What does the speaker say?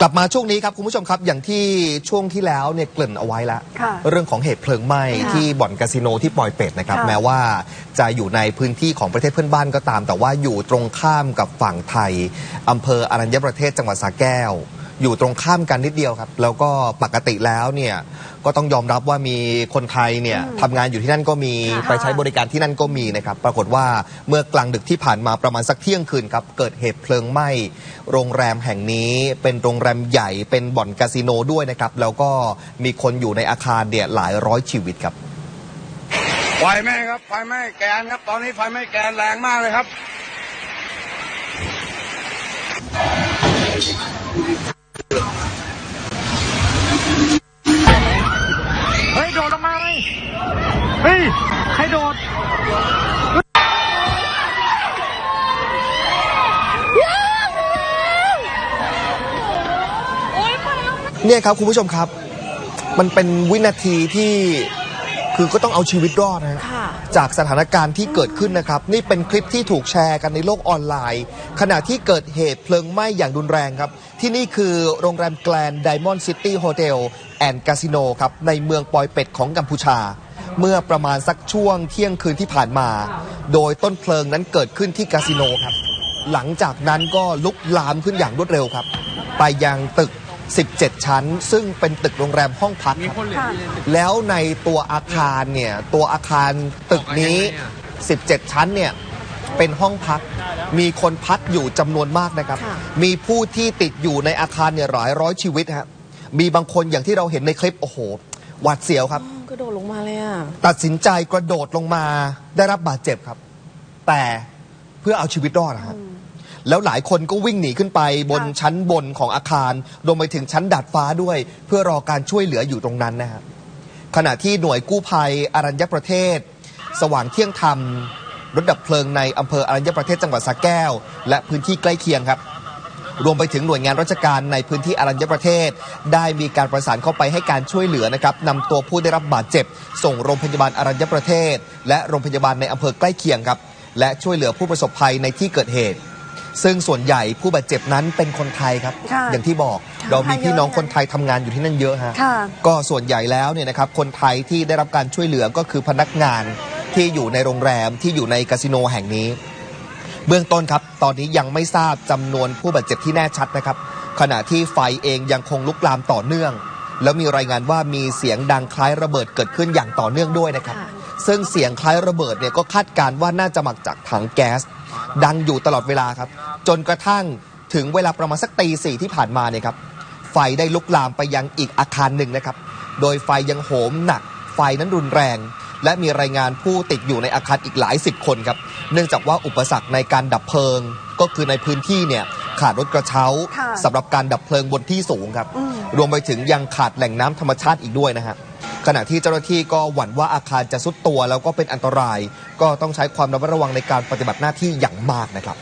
กลับมาช่วงนี้ครับคุณผู้ชมครับอย่างที่ช่วงที่แล้วเนี่ยเกริ่นเอาไว้แล้วค่ะเรื่องของเหตุเพลิงไหม้ค่ะที่บ่อนคาสิโนที่ปอยเป็ดนะครับ ค่ะ แม้ว่าจะอยู่ในพื้นที่ของประเทศเพื่อนบ้านก็ตาม แต่ว่าอยู่ตรงข้ามกับฝั่งไทยอำเภออรัญญประเทศจังหวัดสระแก้ว อยู่ตรงข้ามกันนิดเดียวครับ แล้วก็ปกติแล้วเนี่ย ก็ต้องยอมรับว่ามีคนไทยเนี่ยทำงานอยู่ที่นั่นก็มีค่ะไปใช้บริการที่นั่นก็มีนะครับ ปรากฏว่าเมื่อกลางดึกที่ผ่านมาประมาณสักเที่ยงคืนครับ เกิดเหตุเพลิงไหม้โรงแรมแห่งนี้ เป็นโรงแรมใหญ่เป็นบ่อนคาสิโนด้วยนะครับ แล้วก็มีคนอยู่ในอาคารเนี่ยหลายร้อยชีวิตครับไฟไหม้ครับไฟไหม้แกนครับ ตอนนี้ไฟไหม้แกนแรงมากเลยครับ เนี่ยครับคุณผู้ชมครับ มันเป็นวินาทีที่คือก็ต้องเอาชีวิตรอดนะฮะค่ะจากสถานการณ์ที่เกิดขึ้นนะครับ นี่เป็นคลิปที่ถูกแชร์กันในโลกออนไลน์ ขณะที่เกิดเหตุเพลิงไหม้อย่างรุนแรงครับ ที่นี่คือโรงแรมแกลนไดมอนด์ซิตี้โฮเทลแอนด์คาสิโนครับ ในเมืองปอยเป็ดของกัมพูชา เมื่อประมาณสักช่วงเที่ยงคืนที่ผ่านมา โดยต้นเพลิงนั้นเกิดขึ้นที่คาสิโนครับ หลังจากนั้นก็ลุกลามขึ้นอย่างรวดเร็วครับ ไปยังตึก 17 ชั้น ซึ่งเป็นตึกโรงแรมห้องพักครับค่ะแล้วในตัวอาคารเนี่ย ตัวอาคารตึกนี้ 17 ชั้นเนี่ยเป็นห้องพัก มีคนพักอยู่จำนวนมากนะครับค่ะมีผู้ที่ติดอยู่ในอาคารเนี่ยหลายร้อยชีวิตฮะ มีบางคนอย่างที่เราเห็นในคลิป โอ้โห หวาดเสียวครับอ้าว กระโดดลงมาเลยอะ ตัดสินใจกระโดดลงมาได้รับบาดเจ็บครับ แต่เพื่อเอาชีวิตรอดนะฮะแล้วหลายคนก็วิ่งหนีขึ้นไปบนค่ะชั้นบนของอาคารรวมไปถึงชั้นดาดฟ้าด้วย เพื่อรอการช่วยเหลืออยู่ตรงนั้นนะฮะขณะที่หน่วยกู้ภัยอรัญญประเทศ สว่างเที่ยงธรรมรถดับเพลิงในอำเภออรัญญประเทศจังหวัดสระแก้ว และพื้นที่ใกล้เคียงครับ รวมไปถึงหน่วยงานราชการในพื้นที่อรัญญประเทศ ได้มีการประสานเข้าไปให้การช่วยเหลือนะครับนำตัวผู้ได้รับบาดเจ็บ ส่งโรงพยาบาลอรัญญประเทศ และโรงพยาบาลในอำเภอใกล้เคียงครับ และช่วยเหลือผู้ประสบภัยในที่เกิดเหตุ ซึ่งส่วนใหญ่ผู้บาดเจ็บนั้นเป็นคนไทยครับ ค่ะอย่างที่บอกค่ะเรามีพี่น้องเยอะนะคนไทยทำงานอยู่ที่นั่นเยอะฮะ ค่ะ ก็ส่วนใหญ่แล้วเนี่ยนะครับคนไทยที่ได้รับการช่วยเหลือก็คือพนักงานที่อยู่ในโรงแรมที่อยู่ในคาสิโนแห่งนี้ เบื้องต้นครับ ตอนนี้ยังไม่ทราบจำนวนผู้บาดเจ็บที่แน่ชัดนะครับ ขณะที่ไฟเองยังคงลุกลามต่อเนื่อง แล้วมีรายงานว่ามีเสียงดังคล้ายระเบิดเกิดขึ้นอย่างต่อเนื่องด้วยนะครับค่ะซึ่งเสียงคล้ายระเบิดเนี่ยก็คาดการณ์ว่าน่าจะมาจากถังแก๊ส ดังอยู่ตลอดเวลาครับ จนกระทั่งถึงเวลาประมาณสักตีสี่ที่ผ่านมาเนี่ยครับ ไฟได้ลุกลามไปยังอีกอาคารหนึ่งนะครับ โดยไฟยังโหมหนัก ไฟนั้นรุนแรง และมีรายงานผู้ติดอยู่ในอาคารอีกหลายสิบคนครับ เนื่องจากว่าอุปสรรคในการดับเพลิง ก็คือในพื้นที่เนี่ยขาดรถกระเช้าค่ะสำหรับการดับเพลิงบนที่สูงครับอืมรวมไปถึงยังขาดแหล่งน้ำธรรมชาติอีกด้วยนะฮะขณะที่เจ้าหน้าที่ก็หวั่นว่าอาคารจะสุดตัวแล้วก็เป็นอันตราย ก็ต้องใช้ความระมัดระวังในการปฏิบัติหน้าที่อย่างมากนะครับ